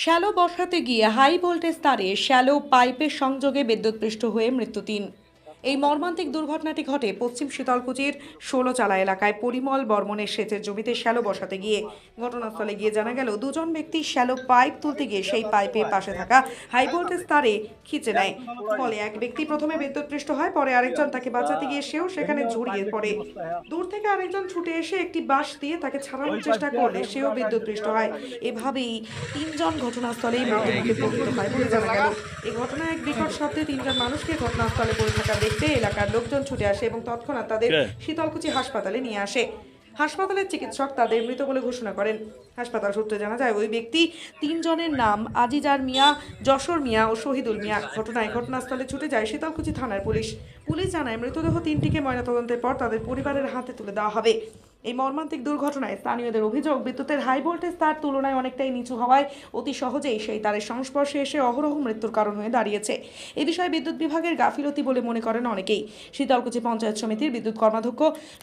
Shallow বসাতে গিয়ে high voltage তারে শ্যালো পাইপের সংযোগে বিদ্যুৎপৃষ্ট হয়ে মৃত্যু তিন। এই মর্মান্তিক দুর্ঘটনাটি ঘটে পশ্চিম শীতলকুচির ষোলোচালা এলাকায় পরিমল বর্মনের সেচের জমিতে শ্যালো বসাতে গিয়ে ঘটনাস্থলে গিয়ে জানা গেল, দুজন ব্যক্তি শ্যালো পাইপ তুলতে গিয়ে সেই পাইপের পাশে থাকা হাই ভোল্টেজ তারে খিচে নেয়। ফলে এক ব্যক্তি প্রথমে বিদ্যুৎপৃষ্ট হয়, পরে আরেকজন তাকে বাঁচাতে গিয়ে সেও সেখানে জড়িয়ে পড়ে। দূর থেকে আরেকজন ছুটে এসে একটি বাঁশ দিয়ে তাকে ছাড়ানোর চেষ্টা করলে সেও বিদ্যুৎপৃষ্ট হয়। এভাবেই তিনজন ঘটনাস্থলেই পতিত হয় বলে জানা গেল। এই ঘটনায় এক বিকট শব্দে তিনজন মানুষকে ঘটনাস্থলে পড়ে থাকা দেখতে এলাকার লোকজন ছুটে আসে এবং তৎক্ষণাৎ তাদের শীতলকুচি হাসপাতালে নিয়ে আসে। হাসপাতালের চিকিৎসক তাদের মৃত বলে ঘোষণা করেন। হাসপাতাল সূত্রে জানা যায় ওই ব্যক্তি তিনজনের নাম আজিজার মিয়া যশোর মিয়া ও শহীদুল মিয়া। ঘটনায় ঘটনাস্থলে ছুটে যায় শীতলকুচি থানার পুলিশ। পুলিশ জানায় মৃতদেহ তিনটিকে ময়নাতদন্তের পর তাদের পরিবারের হাতে তুলে দেওয়া হবে। এই মর্মান্তিক দুর্ঘটনায় স্থানীয়দের অভিযোগ, বিদ্যুতের হাই ভোল্টেজ তার তুলনায় অনেকটাই নিচু হওয়ায় অতি সহজেই সেই তারের সংস্পর্শে এসে অহরহ মৃত্যুর কারণ হয়ে দাঁড়িয়েছে। এ বিষয়ে বিদ্যুৎ বিভাগের গাফিলতি বলে মনে করেন অনেকেই। শীতলকুচি পঞ্চায়েত সমিতির বিদ্যুৎ কর্মাধ্যক্ষ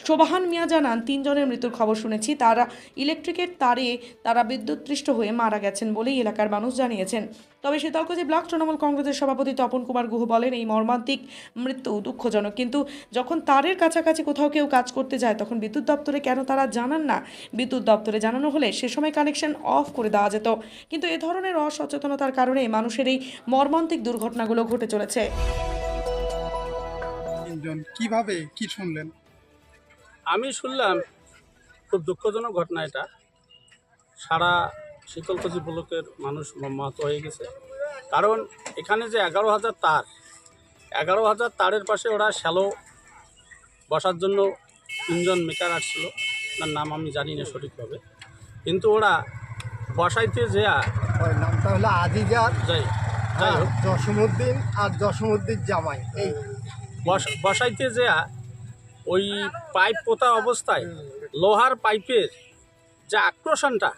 শোভাহান মিয়া জানান, তিনজনের মৃত্যুর খবর শুনেছি। তারা ইলেকট্রিকের তারে তারা বিদ্যুৎ বিদ্যুৎপৃষ্ট হয়ে মারা গেছেন বলেই এলাকার মানুষ জানিয়েছেন। তবে শীতলকুচি ব্লক তৃণমূল কংগ্রেসের সভাপতি তপন কুমার গুহ বলেন, এই মর্মান্তিক মৃত্যু দুঃখজনক। কিন্তু যখন তারের কাছাকাছি কোথাও কেউ কাজ করতে যায়, তখন বিদ্যুৎ দপ্তরে কেন তারা জানান না? বিদ্যুৎ দপ্তরে জানানো হলে সে সময় কানেকশন অফ করে দেওয়া যেত। কিন্তু এ ধরনের অসচেতনতার কারণে মানুষের এই মর্মান্তিক দুর্ঘটনাগুলো ঘটে চলেছে। তিনজন কীভাবে? কি শুনলেন? আমি শুনলাম খুব দুঃখজনক ঘটনা এটা। সারা শীতলকুচি ব্লকের মানুষ মর্মাহত হয়ে গেছে। কারণ এখানে যে এগারো হাজার তার এগারো হাজার তারের পাশে ওরা শ্যালো বসার জন্য তিনজন মেকার আসছিল। তার নাম আমি জানি না সঠিকভাবে। কিন্তু ওরা বসাইতে যেয়া ওর নামটা হলো আজিজার যাই যাই হ্যাঁ, হোক। জসমুদ্দিন আর জসমুদ্দিন জামাই এই। বস- বসাইতে যেয়া ওই পাইপ পোতা অবস্থায় লোহার পাইপের যে আক্রোশনটা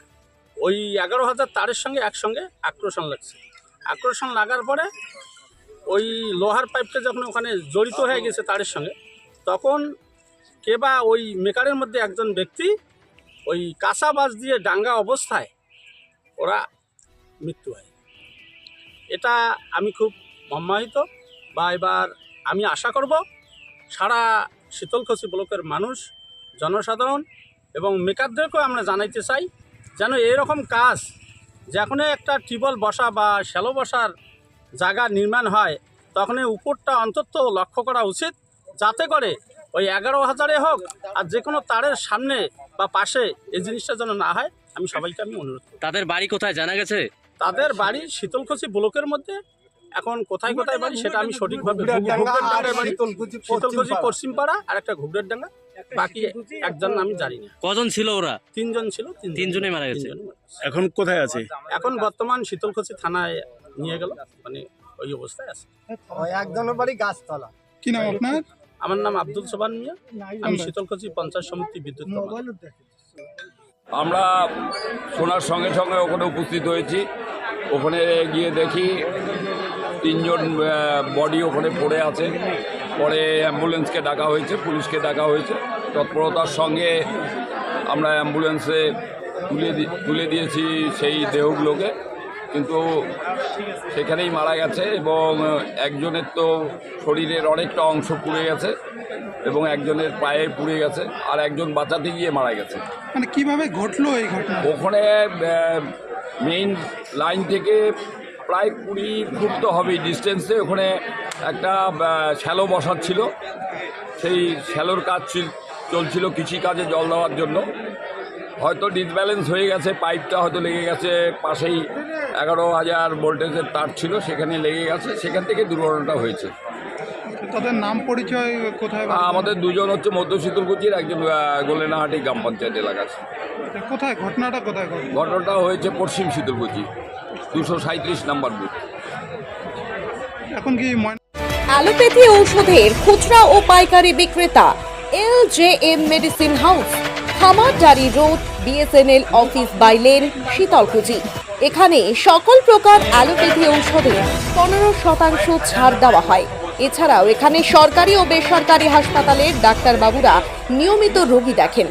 ওই এগারো হাজার তারের সঙ্গে একসঙ্গে আক্রোশন লাগছে। আক্রোশন লাগার পরে ওই লোহার পাইপটা যখন ওখানে জড়িত হয়ে গেছে তারের সঙ্গে তখন কে বা ওই মেকারের মধ্যে একজন ব্যক্তি ওই কাঁচা বাস দিয়ে ডাঙ্গা অবস্থায় ওরা মৃত্যু হয়। এটা আমি খুব মর্মাহিত বা এবার আমি আশা করব সারা শীতলকুচি ব্লকের মানুষ, জনসাধারণ এবং মেকারদেরকেও আমরা জানাইতে চাই যেন এরকম কাজ যখনই একটা টিউবওয়েল বসা বা শ্যালো বসার জায়গা নির্মাণ হয়, তখনই উপরটা অন্তত লক্ষ্য করা উচিত যাতে করে ওই এগারো হাজারে হোক আর যে কোনো তারের সামনে বা পাশে এই জিনিসটা যেন না হয় আমি সবাইকে আমি অনুরোধ করি। তাদের বাড়ি কোথায় জানা গেছে? তাদের বাড়ি শীতলকুচি ব্লকের মধ্যে। এখন কোথায় কোথায় বাড়ি সেটা আমি সঠিকভাবে শীতলকুচি পশ্চিম পাড়া আর একটা ঘুগড়ের ডাঙ্গা বাকি একজন আমি জানি না। কজন ছিল ওরা? তিনজন ছিল তিনজন- তিনজনই মারা গেছে। তিনজনই মারা গেছে। এখন কোথায় আছে? এখন বর্তমান শীতলকুচি থানায় নিয়ে গেল মানে ওই অবস্থায় আছে। একজনের বাড়ি গাছতলা। কি নাম আপনার? আমার নাম আব্দুল সোবান মিয়া। আমি শীতলকুচি পঞ্চায়েত সমিতি বিদ্যুৎ আমরা শোনার সঙ্গে সঙ্গে ওখানে উপস্থিত হয়েছি। ওখানে গিয়ে দেখি তিনজন বডি ওখানে পড়ে আছে। পরে অ্যাম্বুলেন্সকে ডাকা হয়েছে পুলিশকে ডাকা হয়েছে। তৎপরতার সঙ্গে আমরা অ্যাম্বুলেন্সে তুলে দি- তুলে দিয়েছি সেই দেহগুলোকে। কিন্তু সেখানেই মারা গেছে এবং একজনের তো শরীরের অনেকটা অংশ পুড়ে গেছে এবং একজনের পায়ে পুড়ে গেছে আর একজন বাঁচাতে গিয়ে মারা গেছে। মানে কীভাবে ঘটলো এই ঘটনা? ওখানে মেইন লাইন থেকে প্রায় কুড়ি ফুট তো হবেই ডিস্টেন্সে ওখানে একটা শ্যালো বসাচ্ছিল সেই শ্যালোর কাজ ছিল- চলছিল কৃষিকাজে জল দেওয়ার জন্য। হয়তো ডিসব্যালেন্স হয়ে গেছে পাইপটা হয়তো লেগে গেছে পাশেই এগারো হাজার ভোল্টেজের তার ছিল সেখানে লেগে গেছে সেখান থেকে দুর্ঘটনাটা হয়েছে। তাদের নাম পরিচয় কোথায়? আমাদের দুজন হচ্ছে মধ্য শীতলকুচির একজন গোলেনাহাটি গ্রাম পঞ্চায়েত এলাকার। কোথায়? ঘটনাটা কোথায় ঘটনাটা হয়েছে পশ্চিম শীতলকুচি দুশো সাঁত্রিশ নাম্বার বুথ। এখন কি অ্যালোপ্যাথি ঔষধের খুচরা ও পাইকারি বিক্রেতা L J M medicine house. Khamardari road BSNL office bylane Sitalkuchi. এখানে সকল প্রকার অ্যালোপ্যাথি ঔষধে পনেরো শতাংশ ছাড় দেওয়া হয়। এছাড়াও এখানে সরকারি ও বেসরকারি হাসপাতালের ডাক্তারবাবুরা নিয়মিত রোগী দেখেন।